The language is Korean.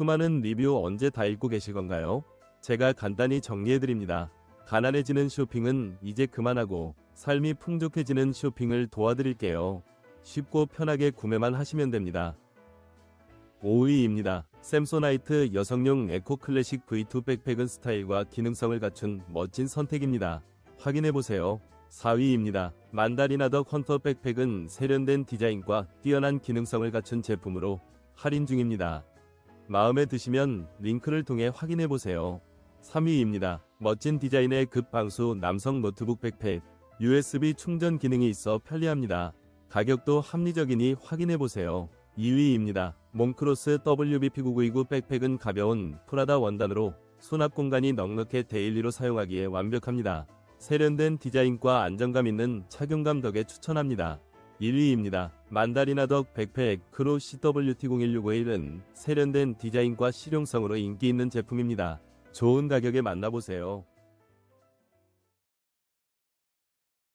수많은 리뷰 언제 다 읽고 계실 건가요? 제가 간단히 정리해드립니다. 가난해지는 쇼핑은 이제 그만하고 삶이 풍족해지는 쇼핑을 도와드릴게요. 쉽고 편하게 구매만 하시면 됩니다. 5위입니다. 샘소나이트 여성용 에코 클래식 V2 백팩은 스타일과 기능성을 갖춘 멋진 선택입니다. 확인해보세요. 4위입니다. 만다리나덕 헌터 백팩은 세련된 디자인과 뛰어난 기능성을 갖춘 제품으로 할인 중입니다. 마음에 드시면 링크를 통해 확인해 보세요. 3위입니다. 멋진 디자인의 급방수 남성 노트북 백팩 USB 충전 기능이 있어 편리합니다. 가격도 합리적이니 확인해 보세요. 2위입니다. 몽크로스 WBP999 백팩은 가벼운 프라다 원단으로 수납 공간이 넉넉해 데일리로 사용하기에 완벽합니다. 세련된 디자인과 안정감 있는 착용감 덕에 추천합니다. 1위입니다. 만다리나덕 백팩 크로 CWT01651은 세련된 디자인과 실용성으로 인기 있는 제품입니다. 좋은 가격에 만나보세요.